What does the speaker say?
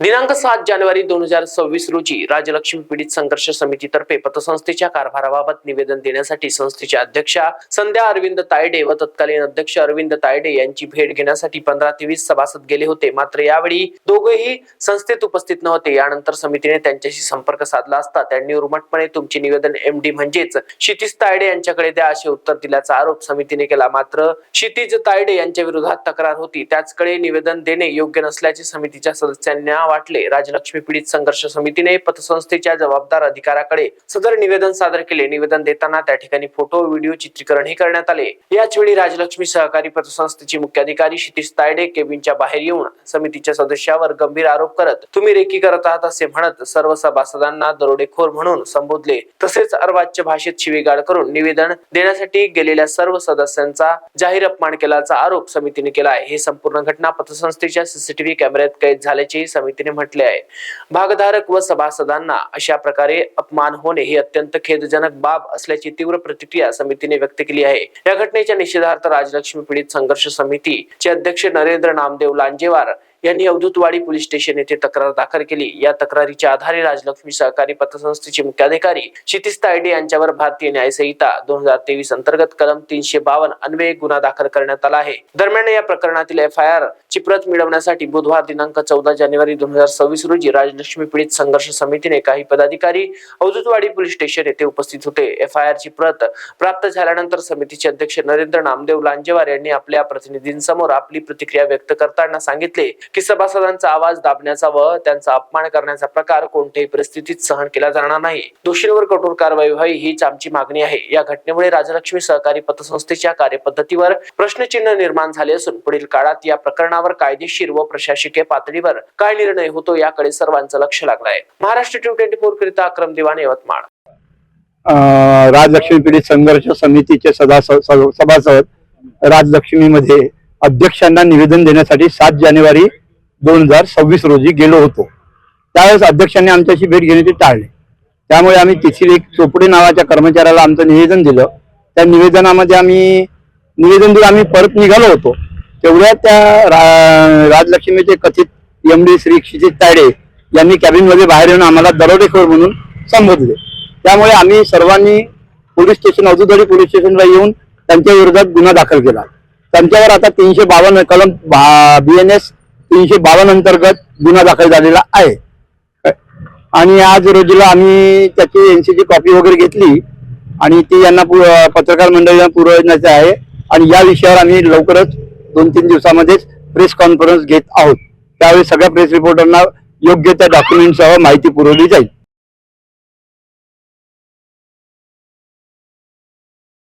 दिनांक सात जानेवारी दोन हजार सव्वीस रोजी राजलक्ष्मी पीडित संघर्ष समितीतर्फे पतसंस्थेच्या कारभाराबाबत निवेदन देण्यासाठी संस्थेच्या अध्यक्षा संध्या अरविंद तायडे व तत्कालीन अध्यक्ष अरविंद तायडे यांची भेट घेण्यासाठी पंधरा ते वीस सभासद गेले होते. मात्र यावेळी दोघेही संस्थेत उपस्थित नव्हते. यानंतर समितीने त्यांच्याशी संपर्क साधला असता त्यांनी उर्मटपणे तुमचे निवेदन एम डी म्हणजेच क्षितिज तायडे यांच्याकडे द्या असे उत्तर दिल्याचा आरोप समितीने केला. मात्र क्षितिज तायडे यांच्या विरोधात तक्रार होती. त्याचकडे निवेदन देणे योग्य नसल्याचे समितीच्या सदस्यांना वाटले. राजलक्ष्मी पीडित संघर्ष समितीने पतसंस्थेच्या जबाबदार अधिकाऱ्याकडे सदर निवेदन सादर केले. निवेदन देताना त्या ठिकाणी फोटो व्हिडिओ चित्रीकरणही करण्यात आले. याच वेळी राजलक्ष्मी सहकारी पतसंस्थेचे मुख्याधिकारी क्षितिश तायडे केबिनच्या बाहेर येऊन समितीच्या सदस्यावर गंभीर आरोप करत तुम्ही रेकी करत आहात असे म्हणत सर्व सभासदांना दरोडेखोर म्हणून संबोधले. तसेच अर्वाच्य भाषेत शिवीगाळ करून निवेदन देण्यासाठी गेलेल्या सर्व सदस्यांचा जाहीर अपमान केल्याचा आरोप समितीने केला आहे. ही संपूर्ण घटना पतसंस्थेच्या सीसीटीव्ही कॅमेऱ्यात कैद झाल्याचेही समितीने म्हटले आहे. भागधारक व सभासदांना अशा प्रकारे अपमान होणे ही अत्यंत खेदजनक बाब असल्याची तीव्र प्रतिक्रिया समितीने व्यक्त केली आहे. या घटनेच्या निषेधार्थ राजलक्ष्मी पीडित संघर्ष समितीचे अध्यक्ष नरेंद्र नामदेव लांजेवार यांनी अवधूतवाडी पोलीस स्टेशन येथे तक्रार दाखल केली. या तक्रारीच्या आधारे राजलक्ष्मी सहकारी पतसंस्थेचे मुख्याधिकारी क्षितिज तायडे यांच्यावर भारतीय न्याय संहिता दोन हजार तेवीस अंतर्गत कलम तीनशे बावन्न अन्वये गुन्हा दाखल करण्यात आला आहे. दरम्यान या प्रकरणातील एफ आय आर ची प्रत मिळवण्यासाठी बुधवार दिनांक चौदा जानेवारी दोन हजार सव्वीस रोजी राजलक्ष्मी पीडित संघर्ष समितीने काही पदाधिकारी अवधूतवाडी पोलीस स्टेशन येथे उपस्थित होते. एफ आय आर ची प्रत प्राप्त झाल्यानंतर समितीचे अध्यक्ष नरेंद्र नामदेव लांजेवार यांनी आपल्या प्रतिनिधींसमोर आपली प्रतिक्रिया व्यक्त करताना सांगितले की सभासदांचा आवाज दाबण्याचा व त्यांचा अपमान करण्याचा प्रकार कोणत्याही परिस्थितीत सहन केला जाणार नाही. दोषींवर कठोर कारवाई व्हावी हीच आमची मागणी आहे. या घटनेमुळे राजलक्ष्मी सहकारी पतसंस्थेच्या कार्यपद्धतीवर प्रश्नचिन्ह निर्माण झाले असून पुढील काळात या प्रकरणावर कायदेशीर व प्रशासकीय पातळीवर काय निर्णय होतो याकडे सर्वांचं लक्ष लागलं आहे महाराष्ट्र टू ट्वेंटी फोर करिता अक्रम दिवाण यवतमाळ. अं, राजलक्ष्मी पीडित संघर्ष समितीचे सदा सभासद राजलक्ष्मीमध्ये अध्यक्षांना निवेदन देण्यासाठी सात जानेवारी दोन हजार सव्वीस रोजी गेलो होतो. त्यावेळेस अध्यक्षांनी आमच्याशी भेट घेण्याचे टाळले. त्यामुळे आम्ही तेथील एक चोपडे नावाच्या कर्मचाऱ्याला आमचं निवेदन दिलं. त्या निवेदनामध्ये आम्ही निवेदन दिलं आम्ही परत निघालो होतो. तेवढ्या त्या रा- राजलक्ष्मीचे कथित एम डी श्री क्षितिज तायडे यांनी कॅबिनमध्ये बाहेर येऊन आम्हाला दरोडेखोर म्हणून संबोधले. त्यामुळे आम्ही सर्वांनी पोलीस स्टेशन अजूदरी पोलीस स्टेशनला येऊन त्यांच्या विरोधात गुन्हा दाखल केला. त्यांच्यावर आता तीनशे बावन्न कलम बी एन एस तीनशे बावन्न अंतर्गत गुन्हा दाखल झालेला आहे. आणि आज रोजीला आम्ही त्याची एनसीची कॉपी वगैरे घेतली आणि ती यांना पु- पत्रकार मंडळींना पुरवण्याचे आहे. आणि या विषयावर आम्ही लवकरच दोन तीन दिवसामध्येच प्रेस कॉन्फरन्स घेत आहोत. त्यावेळी सगळ्या प्रेस रिपोर्टरना योग्य त्या डॉक्युमेंटसह माहिती पुरवली जाईल.